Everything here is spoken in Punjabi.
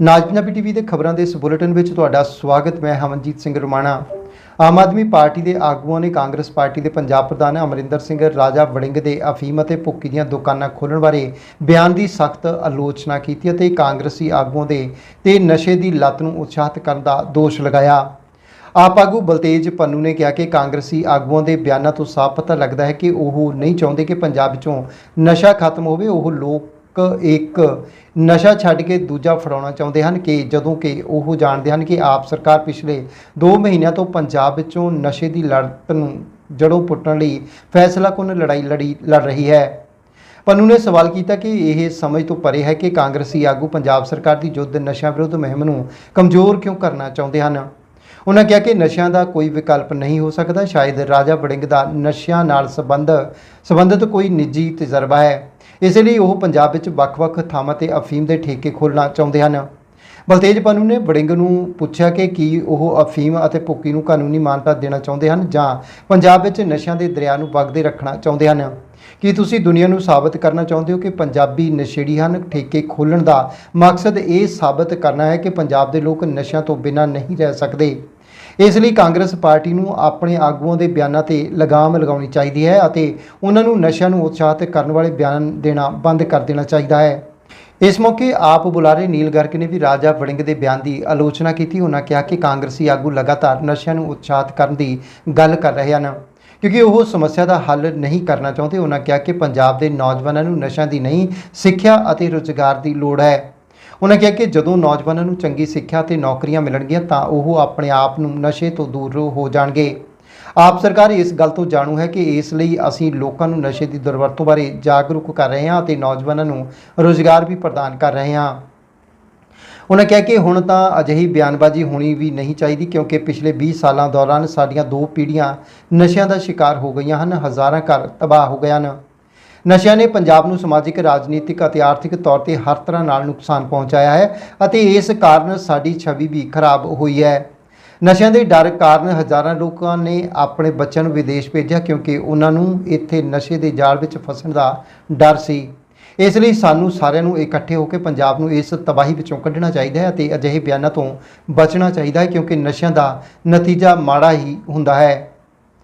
ਨਾਜ ਪੰਜਾਬੀ ਟੀਵੀ ਦੇ ਖਬਰਾਂ ਦੇ ਇਸ ਬੁਲੇਟਿਨ ਵਿੱਚ ਤੁਹਾਡਾ ਸਵਾਗਤ, ਮੈਂ ਹਮਨਜੀਤ ਸਿੰਘ ਰਮਾਣਾ। ਆਮ ਆਦਮੀ ਪਾਰਟੀ ਦੇ ਆਗੂਆਂ ਨੇ ਕਾਂਗਰਸ ਪਾਰਟੀ ਦੇ ਪੰਜਾਬ ਪ੍ਰਧਾਨ ਅਮਰਿੰਦਰ ਸਿੰਘ, ਰਾਜਾ ਵੜਿੰਗ ਦੇ ਅਫੀਮ ਅਤੇ ਭੁੱਕੀ ਦੀਆਂ ਦੁਕਾਨਾਂ ਖੋਲ੍ਹਣ ਬਾਰੇ ਬਿਆਨ ਦੀ ਸਖਤ ਆਲੋਚਨਾ ਕੀਤੀ ਅਤੇ ਕਾਂਗਰਸੀ ਆਗੂਆਂ ਦੇ ਤੇ ਨਸ਼ੇ ਦੀ ਲੱਤ ਨੂੰ ਉਤਸ਼ਾਹਿਤ ਕਰਨ ਦਾ ਦੋਸ਼ ਲਗਾਇਆ। ਆਪ ਆਗੂ ਬਲਤੇਜ ਪੰਨੂ ਨੇ ਕਿਹਾ ਕਿ ਕਾਂਗਰਸੀ ਆਗੂਆਂ ਦੇ ਬਿਆਨਾਂ ਤੋਂ ਸਾਫ਼ ਪਤਾ ਲੱਗਦਾ ਹੈ ਕਿ ਉਹ ਨਹੀਂ ਚਾਹੁੰਦੇ ਕਿ ਪੰਜਾਬ ਵਿੱਚੋਂ ਨਸ਼ਾ ਖਤਮ ਹੋਵੇ, ਉਹ ਲੋਕ ਇੱਕ ਨਸ਼ਾ ਛੱਡ ਕੇ ਦੂਜਾ ਫੜਾਉਣਾ ਚਾਹੁੰਦੇ ਹਨ ਕਿ ਜਦੋਂ ਕਿ ਉਹ ਜਾਣਦੇ ਹਨ ਕਿ ਆਪ ਸਰਕਾਰ ਪਿਛਲੇ 2 ਮਹੀਨਿਆਂ ਤੋਂ ਪੰਜਾਬ ਵਿੱਚੋਂ ਨਸ਼ੇ ਦੀ ਲੜਤ ਨੂੰ ਜੜੋਂ ਪੁੱਟਣ ਲਈ ਫੈਸਲਾਕੁੰਨ ਲੜਾਈ ਲੜੀ, ਲੜ ਰਹੀ ਹੈ। ਪੰਨੂ ਨੇ ਸਵਾਲ ਕੀਤਾ ਕਿ ਇਹ ਸਮਝ ਤੋਂ ਪਰੇ ਹੈ ਕਿ ਕਾਂਗਰਸੀ ਆਗੂ ਪੰਜਾਬ ਸਰਕਾਰ ਦੀ ਯੁੱਧ ਨਸ਼ਾ ਵਿਰੁੱਧ ਮੁਹਿੰਮ ਨੂੰ ਕਮਜ਼ੋਰ ਕਿਉਂ ਕਰਨਾ ਚਾਹੁੰਦੇ ਹਨ? ਉਹਨਾਂ ਕਿਹਾ ਕਿ ਨਸ਼ਿਆਂ ਦਾ ਕੋਈ ਵਿਕਲਪ ਨਹੀਂ ਹੋ ਸਕਦਾ, ਸ਼ਾਇਦ ਰਾਜਾ ਵੜਿੰਗ ਦਾ ਨਸ਼ਿਆਂ ਨਾਲ ਸੰਬੰਧ, ਸੰਬੰਧਿਤ ਕੋਈ ਨਿੱਜੀ ਤਜਰਬਾ ਹੈ। ਇਸ ਲਈ ਉਹ ਪੰਜਾਬ ਵਿੱਚ ਵੱਖ-ਵੱਖ ਥਾਵਾਂ ਤੇ ਅਫੀਮ ਦੇ ਠੇਕੇ ਖੋਲ੍ਹਣਾ ਚਾਹੁੰਦੇ ਹਨ। ਬਲਤੇਜ ਪੰਨੂ ਨੇ ਬੜਿੰਗ ਨੂੰ ਪੁੱਛਿਆ ਕਿ ਕੀ ਉਹ ਅਫੀਮ ਅਤੇ ਭੁੱਕੀ ਨੂੰ ਕਾਨੂੰਨੀ ਮਾਨਤਾ ਦੇਣਾ ਚਾਹੁੰਦੇ ਹਨ ਜਾਂ ਪੰਜਾਬ ਵਿੱਚ ਨਸ਼ਿਆਂ ਦੇ ਦਰਿਆ ਨੂੰ ਵਗਦੇ ਰੱਖਣਾ ਚਾਹੁੰਦੇ ਹਨ। ਕੀ ਤੁਸੀਂ ਦੁਨੀਆ ਨੂੰ ਸਾਬਤ ਕਰਨਾ ਚਾਹੁੰਦੇ ਹੋ ਕਿ ਪੰਜਾਬੀ ਨਸ਼ੇੜੀ ਹਨ? ਠੇਕੇ ਖੋਲ੍ਹਣ ਦਾ ਮਕਸਦ ਇਹ ਸਾਬਤ ਕਰਨਾ ਹੈ ਕਿ ਪੰਜਾਬ ਦੇ ਲੋਕ ਨਸ਼ਿਆਂ ਤੋਂ ਬਿਨਾਂ ਨਹੀਂ ਰਹਿ ਸਕਦੇ। ਇਸ ਲਈ ਕਾਂਗਰਸ ਪਾਰਟੀ ਨੂੰ ਆਪਣੇ ਆਗੂਆਂ ਦੇ ਬਿਆਨਾਂ ਤੇ ਲਗਾਮ ਲਗਾਉਣੀ ਚਾਹੀਦੀ ਹੈ ਅਤੇ ਉਹਨਾਂ ਨੂੰ ਨਸ਼ਿਆਂ ਨੂੰ ਉਤਸ਼ਾਹਿਤ ਕਰਨ ਵਾਲੇ ਬਿਆਨ ਦੇਣਾ ਬੰਦ ਕਰ ਦੇਣਾ ਚਾਹੀਦਾ ਹੈ। ਇਸ ਮੌਕੇ ਆਪ ਬੁਲਾਰੇ ਨੀਲ ਗਰਗ ਨੇ ਵੀ ਰਾਜਾ ਵੜਿੰਗ ਦੇ ਬਿਆਨ ਦੀ ਆਲੋਚਨਾ ਕੀਤੀ। ਉਹਨਾਂ ਕਿਹਾ ਕਿ ਕਾਂਗਰਸੀ ਆਗੂ ਲਗਾਤਾਰ ਨਸ਼ਿਆਂ ਨੂੰ ਉਤਸ਼ਾਹਿਤ ਕਰਨ ਦੀ ਗੱਲ ਕਰ ਰਹੇ ਹਨ। ਕਿਉਂਕਿ ਉਹ ਸਮੱਸਿਆ ਦਾ ਹੱਲ ਨਹੀਂ ਕਰਨਾ ਚਾਹੁੰਦੇ, ਉਹਨਾਂ ਕਿਹਾ ਕਿ ਪੰਜਾਬ ਦੇ ਨੌਜਵਾਨਾਂ ਨੂੰ ਨਸ਼ਿਆਂ ਦੀ ਨਹੀਂ, ਸਿੱਖਿਆ ਅਤੇ ਰੁਜ਼ਗਾਰ ਦੀ ਲੋੜ ਹੈ। ਉਹਨਾਂ ਕਿਹਾ ਕਿ ਜਦੋਂ ਨੌਜਵਾਨਾਂ ਨੂੰ ਚੰਗੀ ਸਿੱਖਿਆ ਤੇ ਨੌਕਰੀਆਂ ਮਿਲਣਗੀਆਂ ਤਾਂ ਉਹ ਆਪਣੇ ਆਪ ਨੂੰ ਨਸ਼ੇ ਤੋਂ ਦੂਰ ਹੋ ਜਾਣਗੇ। ਆਪ ਸਰਕਾਰ ਇਸ ਗੱਲ ਤੋਂ ਜਾਣੂ ਹੈ ਕਿ ਇਸ ਲਈ ਅਸੀਂ ਲੋਕਾਂ ਨੂੰ ਨਸ਼ੇ ਦੀ ਦੁਰਵਰਤੋਂ ਬਾਰੇ ਜਾਗਰੂਕ ਕਰ ਰਹੇ ਹਾਂ ਅਤੇ ਨੌਜਵਾਨਾਂ ਨੂੰ ਰੋਜ਼ਗਾਰ ਵੀ ਪ੍ਰਦਾਨ ਕਰ ਰਹੇ ਹਾਂ। ਉਹਨਾਂ ਕਿਹਾ ਕਿ ਹੁਣ ਤਾਂ ਅਜਿਹੀ ਬਿਆਨਬਾਜ਼ੀ ਹੋਣੀ ਵੀ ਨਹੀਂ ਚਾਹੀਦੀ ਕਿਉਂਕਿ ਪਿਛਲੇ 20 ਸਾਲਾਂ ਦੌਰਾਨ ਸਾਡੀਆਂ ਦੋ ਪੀੜ੍ਹੀਆਂ ਨਸ਼ਿਆਂ ਦਾ ਸ਼ਿਕਾਰ ਹੋ ਗਈਆਂ ਹਨ, ਹਜ਼ਾਰਾਂ ਘਰ ਤਬਾਹ ਹੋ ਗਏ ਹਨ। ਨਸ਼ਿਆਂ ਨੇ ਪੰਜਾਬ ਨੂੰ ਸਮਾਜਿਕ, ਰਾਜਨੀਤਿਕ ਅਤੇ ਆਰਥਿਕ ਤੌਰ ਤੇ ਹਰ ਤਰ੍ਹਾਂ ਨਾਲ ਨੁਕਸਾਨ ਪਹੁੰਚਾਇਆ ਹੈ ਅਤੇ ਇਸ ਕਾਰਨ ਸਾਡੀ ਛਵੀ ਵੀ ਖਰਾਬ ਹੋਈ ਹੈ। ਨਸ਼ਿਆਂ ਦੇ ਡਰ ਕਾਰਨ ਹਜ਼ਾਰਾਂ ਲੋਕਾਂ ਨੇ ਆਪਣੇ ਬੱਚਿਆਂ ਨੂੰ ਵਿਦੇਸ਼ ਭੇਜਿਆ ਕਿਉਂਕਿ ਉਹਨਾਂ ਨੂੰ ਇੱਥੇ ਨਸ਼ੇ ਦੇ ਜਾਲ ਵਿੱਚ ਫਸਣ ਦਾ ਡਰ ਸੀ। ਇਸ ਲਈ ਸਾਨੂੰ ਸਾਰਿਆਂ ਨੂੰ ਇਕੱਠੇ ਹੋ ਕੇ ਪੰਜਾਬ ਨੂੰ ਇਸ ਤਬਾਹੀ ਵਿੱਚੋਂ ਕੱਢਣਾ ਚਾਹੀਦਾ ਹੈ ਅਤੇ ਅਜਿਹੇ ਬਿਆਨਾਂ ਤੋਂ ਬਚਣਾ ਚਾਹੀਦਾ ਹੈ ਕਿਉਂਕਿ ਨਸ਼ਿਆਂ ਦਾ ਨਤੀਜਾ ਮਾੜਾ ਹੀ ਹੁੰਦਾ ਹੈ।